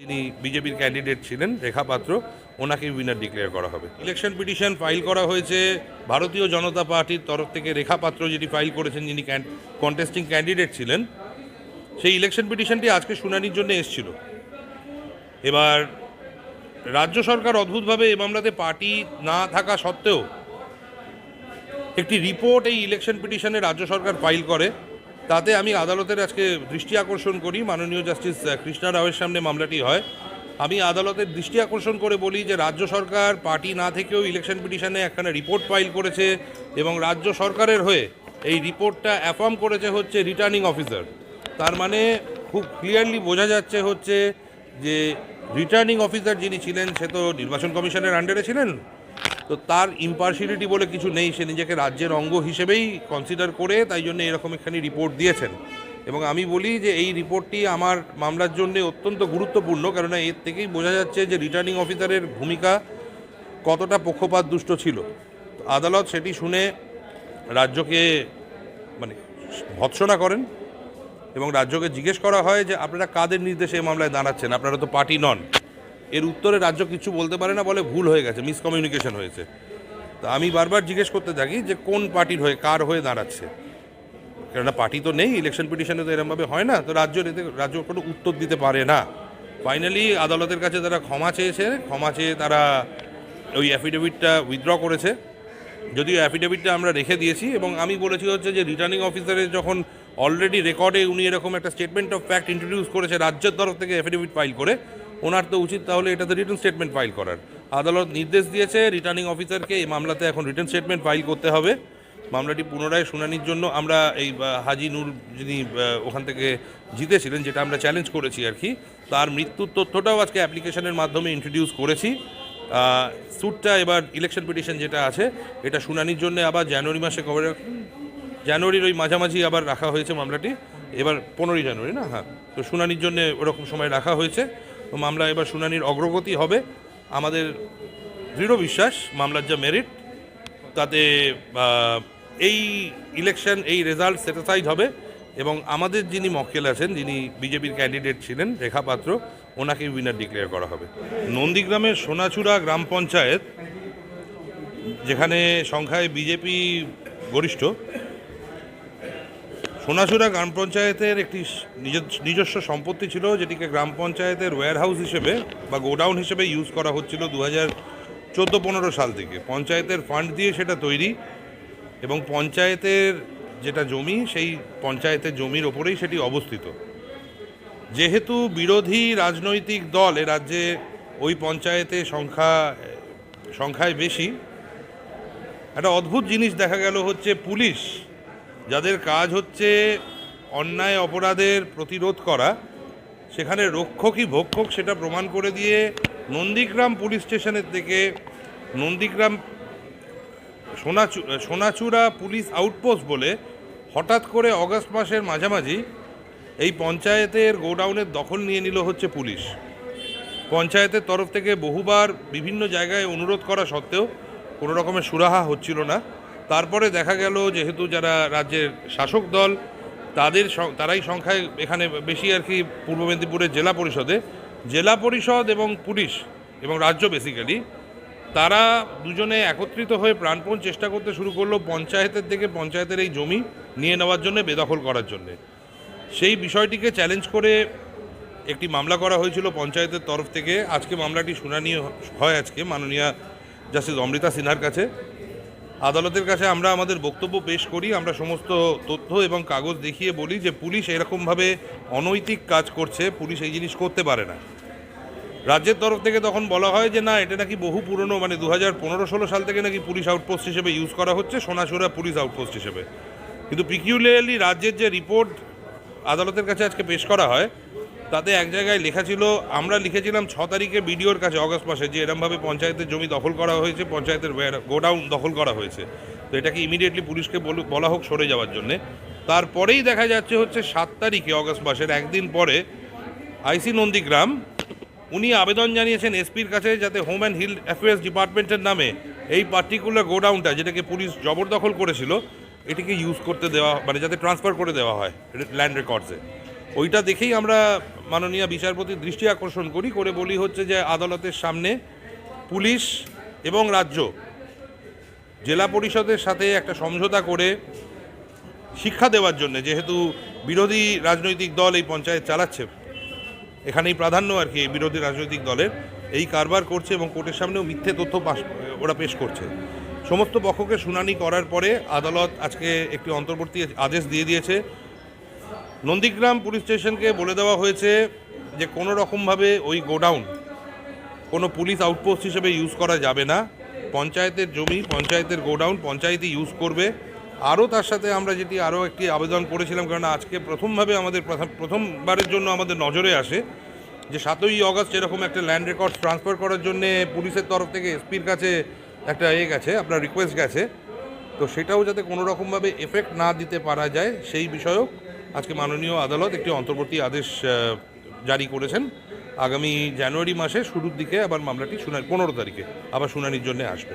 তিনি বিজেপির ক্যান্ডিডেট ছিলেন, রেখা পাত্র ওনাকে উইনার ডিক্লেয়ার করা হবে। ইলেকশন পিটিশন ফাইল করা হয়েছে, ভারতীয় জনতা পার্টির তরফ থেকে রেখা পাত্র যেটি ফাইল করেছেন, যিনি কন্টেস্টিং ক্যান্ডিডেট ছিলেন, সেই ইলেকশন পিটিশনটি আজকে শুনানির জন্য এসেছিল। এবার, রাজ্য সরকার অদ্ভুতভাবে এ মামলাতে পার্টি না থাকা সত্ত্বেও, একটি রিপোর্ট এই ইলেকশন পিটিশনে রাজ্য সরকার ফাইল করে। তাতে আমি আদালতের আজকে দৃষ্টি আকর্ষণ করি, মাননীয় জাস্টিস কৃষ্ণা রাওয়ের সামনে মামলাটি হয়। আমি আদালতের দৃষ্টি আকর্ষণ করে বলি যে, রাজ্য সরকার পার্টি না থেকেও ইলেকশন পিটিশনে একখানা রিপোর্ট ফাইল করেছে এবং রাজ্য সরকারের হয়ে এই রিপোর্টটা অ্যাফার্ম করেছে হচ্ছে রিটার্নিং অফিসার তার মানে খুব ক্লিয়ারলি বোঝা যাচ্ছে হচ্ছে যে রিটার্নিং অফিসার যিনি ছিলেন, সে তো নির্বাচন কমিশনের আন্ডারে ছিলেন। তো তার ইম্পার্সিয়ালিটি বলে কিছু নেই। সে নিজেকে রাজ্যের অঙ্গ হিসেবেই কনসিডার করে, তাই জন্য এরকম একখানি রিপোর্ট দিয়েছেন। এবং আমি বলি যে এই রিপোর্টটি আমার মামলার জন্য অত্যন্ত গুরুত্বপূর্ণ, কেননা এর থেকেই বোঝা যাচ্ছে যে রিটার্নিং অফিসারের ভূমিকা কতটা পক্ষপাত দুষ্ট ছিল। আদালত সেটি শুনে রাজ্যকে মানে ভৎসনা করেন এবং রাজ্যকে জিজ্ঞেস করা হয় যে আপনারা কাদের নির্দেশে এই মামলায় দাঁড়াচ্ছেন? আপনারা তো পার্টি নন। এর উত্তরে রাজ্য কিছু বলতে পারে না, বলে ভুল হয়ে গেছে মিসকমিউনিকেশন হয়েছে। তো আমি বারবার জিজ্ঞেস করতে থাকি যে কোন পার্টির হয়ে, কার হয়ে দাঁড়াচ্ছে? কেননা পার্টি তো নেই ইলেকশন পিটিশনে তো এরমভাবে হয় না, তো রাজ্য রাজ্য কোনো উত্তর দিতে পারে না। ফাইনালি আদালতের কাছে তারা ক্ষমা চেয়েছে, ক্ষমা চেয়ে তারা ওই অ্যাফিডেভিটটা উইথড্র করেছে। যদিও অ্যাফিডেভিটটা আমরা রেখে দিয়েছি, এবং আমি বলেছি হচ্ছে যে রিটার্নিং অফিসারের যখন অলরেডি রেকর্ডে উনি এরকম একটা স্টেটমেন্ট অফ ফ্যাক্ট ইন্ট্রোডিউস করেছে রাজ্যের তরফ থেকে অ্যাফিডেভিট ফাইল করে ওনার তো উচিত তাহলে এটাতে রিটার্ন স্টেটমেন্ট ফাইল করার। আদালত নির্দেশ দিয়েছে রিটার্নিং অফিসারকে এই মামলাতে এখন রিটার্ন স্টেটমেন্ট ফাইল করতে হবে। মামলাটি পুনরায় শুনানির জন্য আমরা এই হাজি নূর যিনি ওখান থেকে জিতেছিলেন, যেটা আমরা চ্যালেঞ্জ করেছি আর কি, তার মৃত্যুর তথ্যটাও আজকে অ্যাপ্লিকেশনের মাধ্যমে ইন্ট্রোডিউস করেছি। স্যুটটা এবার ইলেকশন পিটিশন যেটা আছে, এটা শুনানির জন্য আবার জানুয়ারি মাসে কবে জানুয়ারির ওই মাঝামাঝি আবার রাখা হয়েছে মামলাটি। এবার পনেরোই জানুয়ারি না? হ্যাঁ তো শুনানির জন্য ওরকম সময় রাখা হয়েছে। মামলা এবার শুনানির অগ্রগতি হবে। আমাদের দৃঢ় বিশ্বাস, মামলার যা মেরিট তাতে এই ইলেকশন এই রেজাল্ট স্যাটিসফাইড হবে এবং আমাদের যিনি মক্কেল আছেন, যিনি বিজেপির ক্যান্ডিডেট ছিলেন, রেখা পাত্র ওনাকে উইনার ডিক্লেয়ার করা হবে। নন্দীগ্রামের সোনাচূড়া গ্রাম পঞ্চায়েত, যেখানে সংখ্যায় বিজেপি গরিষ্ঠ সোনাচূড়া গ্রাম পঞ্চায়েতের একটি নিজ- নিজস্ব সম্পত্তি ছিল, যেটিকে গ্রাম পঞ্চায়েতের ওয়্যার হাউস হিসেবে বা গোডাউন হিসেবে ইউজ করা হচ্ছিল দু হাজার চোদ্দ পনেরো সাল থেকে। পঞ্চায়েতের ফান্ড দিয়ে সেটা তৈরি এবং পঞ্চায়েতের যেটা জমি, সেই পঞ্চায়েতের জমির ওপরেই সেটি অবস্থিত। যেহেতু বিরোধী রাজনৈতিক দল এ রাজ্যে ওই পঞ্চায়েতে সংখ্যা, সংখ্যায় বেশি, একটা অদ্ভুত জিনিস দেখা গেল হচ্ছে পুলিশ। যাদের কাজ হচ্ছে অন্যায় অপরাধের প্রতিরোধ করা, সেখানে রক্ষকই ভক্ষক সেটা প্রমাণ করে দিয়ে নন্দীগ্রাম পুলিশ স্টেশনের থেকে নন্দীগ্রাম সোনাচু, সোনাচূড়া পুলিশ আউটপোস্ট বলে হঠাৎ করে অগস্ট মাসের মাঝামাঝি এই পঞ্চায়েতের গোডাউনের দখল নিয়ে নিল হচ্ছে পুলিশ। পঞ্চায়েতের তরফ থেকে বহুবার বিভিন্ন জায়গায় অনুরোধ করা সত্ত্বেও কোনো রকমের সুরাহা হচ্ছিল না। তারপরে দেখা গেল যেহেতু যারা রাজ্যের শাসক দল, তাদের তারাই সংখ্যায় এখানে বেশি আর কি পূর্ব মেদিনীপুরের জেলা পরিষদে। জেলা পরিষদ এবং পুলিশ এবং রাজ্য বেসিক্যালি তারা দুজনে একত্রিত হয়ে প্রাণপণ চেষ্টা করতে শুরু করল পঞ্চায়েতের থেকে পঞ্চায়েতের এই জমি নিয়ে নেওয়ার জন্য, বেদখল করার জন্যে। সেই বিষয়টিকে চ্যালেঞ্জ করে একটি মামলা করা হয়েছিল পঞ্চায়েতের তরফ থেকে। আজকে মামলাটি শুনানি হয় আজকে মাননীয়া জাস্টিস অমৃতা সিনহার কাছে। আদালতের কাছে আমরা আমাদের বক্তব্য পেশ করি, আমরা সমস্ত তথ্য এবং কাগজ দেখিয়ে বলি যে পুলিশ এরকমভাবে অনৈতিক কাজ করছে, পুলিশ এই জিনিস করতে পারে না। রাজ্যের তরফ থেকে তখন বলা হয় যে না, এটা নাকি বহু পুরনো মানে দু হাজার পনেরো ষোলো সাল থেকে নাকি পুলিশ আউটপোস্ট হিসেবে ইউজ করা হচ্ছে সোনাচূড়া পুলিশ আউটপোস্ট হিসেবে। কিন্তু পিকিউলিয়ারলি রাজ্যের যে রিপোর্ট আদালতের কাছে আজকে পেশ করা হয় তাতে এক জায়গায় লেখা ছিল, আমরা লিখেছিলাম ছ তারিখে বিডিওর কাছে অগস্ট মাসে, যে এরমভাবে পঞ্চায়েতের জমি দখল করা হয়েছে, পঞ্চায়েতের গোডাউন দখল করা হয়েছে। তো এটাকে ইমিডিয়েটলি পুলিশকে বলু- হোক সরে যাওয়ার জন্যে। তারপরেই দেখা যাচ্ছে হচ্ছে সাত তারিখে অগস্ট মাসের একদিন পরে আইসি নন্দীগ্রাম, উনি আবেদন জানিয়েছেন এসপির কাছে যাতে হোম অ্যান্ড হিল অ্যাফেয়ার্স ডিপার্টমেন্টের নামে এই পার্টিকুলার গোডাউনটা, যেটাকে পুলিশ জবরদখল করেছিল, এটিকে ইউজ করতে দেওয়া মানে যাতে ট্রান্সফার করে দেওয়া হয় ল্যান্ড রেকর্ডসে ওইটা দেখেই আমরা মাননীয় বিচারপতির দৃষ্টি আকর্ষণ করি, করে বলি হচ্ছে যে আদালতের সামনে পুলিশ এবং রাজ্য জেলা পরিষদের সাথে একটা সমঝোতা করে শিক্ষা দেওয়ার জন্য, যেহেতু বিরোধী রাজনৈতিক দল এই পঞ্চায়েত চালাচ্ছে, এখানেই প্রাধান্য আর কি এই বিরোধী রাজনৈতিক দলের, এই কারবার করছে এবং কোর্টের সামনেও মিথ্যে তথ্য ওরা পেশ করছে। সমস্ত পক্ষকে শুনানি করার পরে আদালত আজকে একটি অন্তর্বর্তী আদেশ দিয়ে দিয়েছে নন্দীগ্রাম পুলিশ স্টেশনকে বলে দেওয়া হয়েছে যে কোনো রকমভাবে ওই গোডাউন কোনো পুলিশ আউটপোস্ট হিসেবে ইউজ করা যাবে না। পঞ্চায়েতের জমি, পঞ্চায়েতের গোডাউন পঞ্চায়েতই ইউজ করবে। আরও তার সাথে আমরা যেটি আরও একটি আবেদন করেছিলাম কারণ আজকে প্রথমভাবে আমাদের প্রথম- প্রথমবারের জন্য আমাদের নজরে আসে যে সাতই অগস্ট এরকম একটা ল্যান্ড রেকর্ড ট্রান্সফার করার জন্য পুলিশের তরফ থেকে এসপির কাছে একটা এ গেছে, আপনার রিকোয়েস্ট গেছে। তো সেটাও যাতে কোনো রকমভাবে এফেক্ট না দিতে পারা যায়, সেই বিষয়েও আজকে মাননীয় আদালত একটি অন্তর্বর্তী আদেশ জারি করেছেন। আগামী জানুয়ারি মাসে শুরুর দিকে আবার মামলাটি শুনানি, পনেরো তারিখে আবার শুনানির জন্য আসবে।